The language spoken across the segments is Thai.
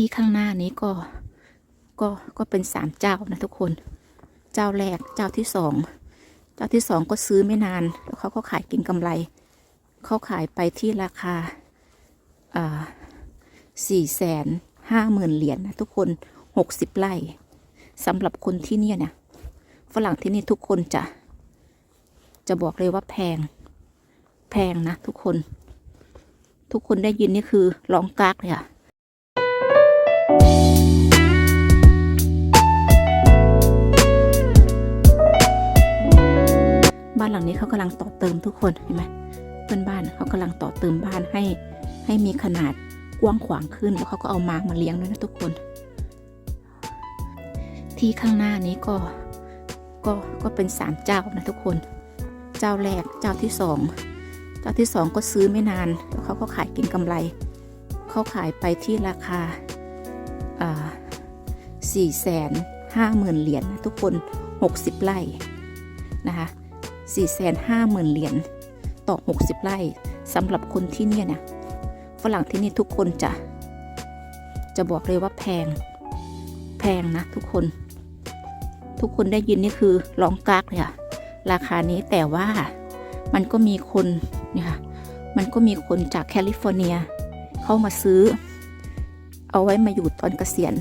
ที่ข้างหน้านี้ก็ก็ก็เป็นสามเจ้านะทุกคน เจ้าแรกเจ้าที่สองเจ้าที่สองก็ซื้อไม่นาน แล้วเขาก็ขายกินกำไรเขาขายไปที่ราคาอ่าสี่แสนห้าหมื่นเหรียญนะทุกคนหกสิบไร่สำหรับคนที่เนี่ยเนี่ยฝรั่งที่นี่ทุกคนจะจะบอกเลยว่าแพง แพงนะทุกคน ทุกคนได้ยินนี่คือร้องกากเลยอะานหลังนี้เขากำลังต่อเติมทุกคนเห็นไหมเพื่อนบ้านเขากำลังต่อเติมบ้านให้ให้มีขนาดกว้างขวางขึ้นแล้วเขาก็เอามามาเลี้ยงด้วยนะทุกคน ที่ข้างหน้านี้ก็ก็ก็เป็นสามเจ้านะทุกคน เจ้าแรกเจ้าที่สองเจ้าที่สองก็ซื้อไม่นานแล้วเขาก็ขายกินกำไรเขาขายไปที่ราคาสี่แสนห้าหมื่นเหรียญนะทุกคนหกสิบไร่นะคะ สี่แสนห้าหมื่นเหรียญต่อหกสิบไร่สำหรับคนที่เนี่ยเนี่ยฝรั่งที่นี่ทุกคนจะจะบอกเลยว่าแพง แพงนะทุกคน ทุกคนได้ยินนี่คือร้องกากเลยอะราคานี้แต่ว่ามันก็มีคนเนี่ยค่ะมันก็มีคนจากแคลิฟอร์เนีย เข้ามาซื้อ เอาไว้มาอยู่ตอนเกษียณ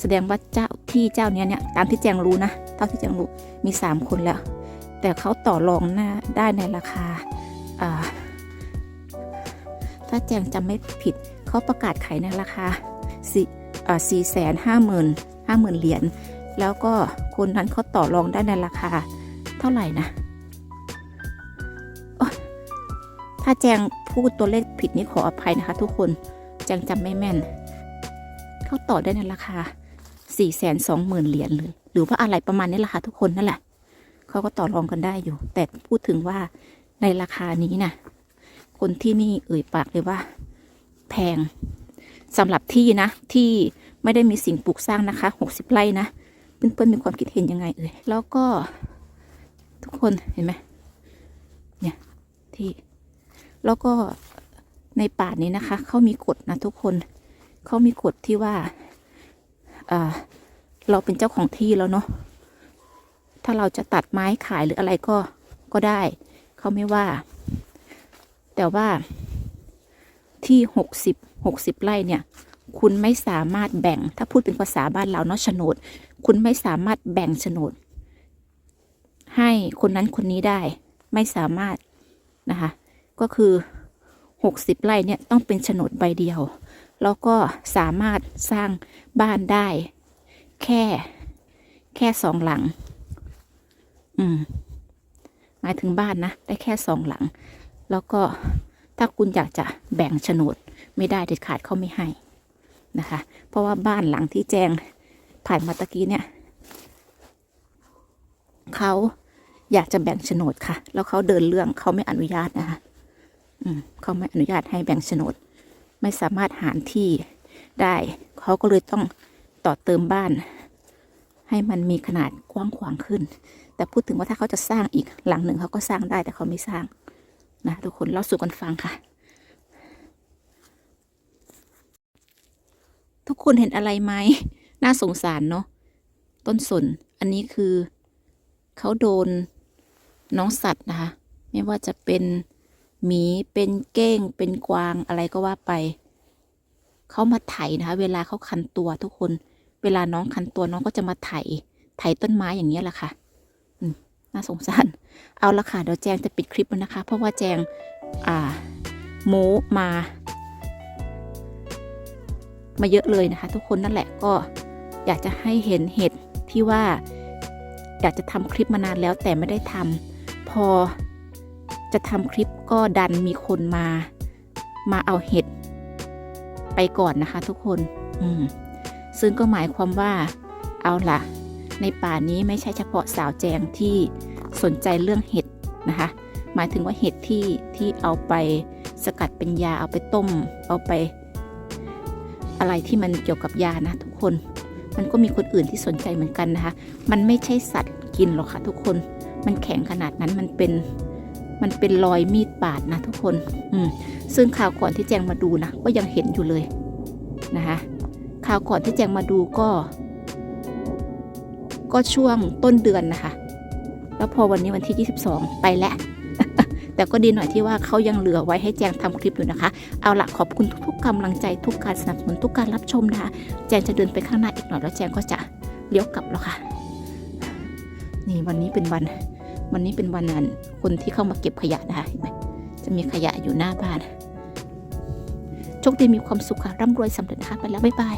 แสดงว่าเจ้าที่เจ้าเนี้ยเนี่ยตามที่แจงรู้นะเท่าที่แจงรู้มีสามคนแล้ว แต่เขาต่อรองหน้าได้ในราคา ถ้าแจงจำไม่ผิดเขาประกาศขายในราคาสี่แสนห้าหมื่นห้าหมื่นเหรียญ แล้วก็คนนั้นเขาต่อรองได้ในราคาเท่าไหร่นะ ถ้าแจงพูดตัวเลขผิดนี่ขออภัยนะคะ ทุกคนแจงจำไม่แม่น เขาต่อได้ในราคา4ี่แสนสองหมื่นเหรียญเลย หรือว่าอะไรประมาณนี้แหละค่ะทุกคนนั่นแหละ เขาก็ต่อรองกันได้อยู่ แต่พูดถึงว่าในราคานี้นะคนที่นี่เอ่ยปากเลยว่า แพงสำหรับที่นะ ที่ไม่ได้มีสิ่งปลูกสร้างนะคะหกสิบไร่นะเพื่อนๆมีความคิดเห็นยังไงเอ่ยแล้วก็ ทุกคนเห็นไหมเนี่ยที่แล้วก็ในป่านี้นะคะเขามีกฎนะทุกคนเขามีกฎที่ว่าอ่าเราเป็นเจ้าของที่แล้วเนาะ ถ้าเราจะตัดไม้ขายหรืออะไรก็ก็ได้ เขาไม่ว่า แต่ว่าที่หกสิบหกสิบไร่เนี่ย คุณไม่สามารถแบ่งถ้าพูดเป็นภาษาบ้านเราเนาะโฉนด คุณไม่สามารถแบ่งโฉนด ให้คนนั้นคนนี้ได้ไม่สามารถนะคะ ก็คือ60ไร่เนี่ยต้องเป็นโฉนดใบเดียว แล้วก็สามารถสร้างบ้านได้ แค่ แค่สองหลัง อืมหมายถึงบ้านนะ ได้แค่สองหลัง แล้วก็ถ้าคุณอยากจะแบ่งโฉนด ไม่ได้เด็ดขาดเขาไม่ให้นะคะ เพราะว่าบ้านหลังที่แจงผ่านมาตะกี้เนี่ยเขาอยากจะแบ่งโฉนดค่ะ แล้วเขาเดินเรื่องเขาไม่อนุญาตนะคะอืมเขาไม่อนุญาตให้แบ่งโฉนด ไม่สามารถหารที่ได้ เขาก็เลยต้องต่อเติมบ้าน ให้มันมีขนาดกว้างขวางขึ้น แต่พูดถึงว่าถ้าเขาจะสร้างอีกหลังหนึ่งเขาก็สร้างได้แต่เขาไม่สร้างนะทุกคนเล่าสู่กันฟังค่ะ ทุกคนเห็นอะไรไหมน่าสงสารเนาะต้นสนอันนี้คือเขาโดนน้องสัตว์นะคะ ไม่ว่าจะเป็นหมีเป็นเก้ง เป็นกวางอะไรก็ว่าไป เขามาไถนะคะ เวลาเขาคันตัวทุกคน เวลาน้องคันตัวน้องก็จะมาไถ ไถต้นไม้อย่างเงี้ยแหละค่ะน่าสงสาร เอาละค่ะ เดี๋ยวแจงจะปิดคลิปแล้วนะคะ เพราะว่าแจง อ่าโมมา มาเยอะเลยนะคะ ทุกคนนั่นแหละก็อยากจะให้เห็นเห็ดที่ว่า อยากจะทำคลิปมานานแล้วแต่ไม่ได้ทำพอจะทำคลิปก็ดันมีคนมา มาเอาเห็ดไปก่อนนะคะ ทุกคน อืม ซึ่งก็หมายความว่า เอาล่ะในป่านี้ไม่ใช่เฉพาะสาวแจงที่สนใจเรื่องเห็ดนะคะ หมายถึงว่าเห็ดที่ที่เอาไปสกัดเป็นยาเอาไปต้ม เอาไป อะไรที่มันเกี่ยวกับยานะทุกคน มันก็มีคนอื่นที่สนใจเหมือนกันนะคะ มันไม่ใช่สัตว์กินหรอกค่ะทุกคน มันแข็งขนาดนั้นมันเป็นมันเป็นรอยมีดบาดนะทุกคน อืม ซึ่งข่าวก่อนที่แจงมาดูนะ ก็ยังเห็นอยู่เลยนะคะ ราวก่อนที่แจงมาดูก็ ก็ช่วงต้นเดือนนะคะ แล้วพอวันนี้วันที่ 22 ไปแล้วแต่ก็ดีหน่อยที่ว่าเขายังเหลือไว้ให้แจงทำคลิปอยู่นะคะ เอาละขอบคุณทุกๆกำลังใจทุกการสนับสนุนทุกการรับชมนะคะ แจงจะเดินไปข้างหน้าอีกหน่อยแล้วแจงก็จะเลี้ยวกลับแล้วค่ะ นี่วันนี้เป็นวัน วันนี้เป็นวันนั้นคนที่เข้ามาเก็บขยะนะคะเห็นไหมจะมีขยะอยู่หน้าบ้านโชคดีมีความสุขค่ะร่ำรวยสำเร็จนะคะไปแล้วบ๊ายบาย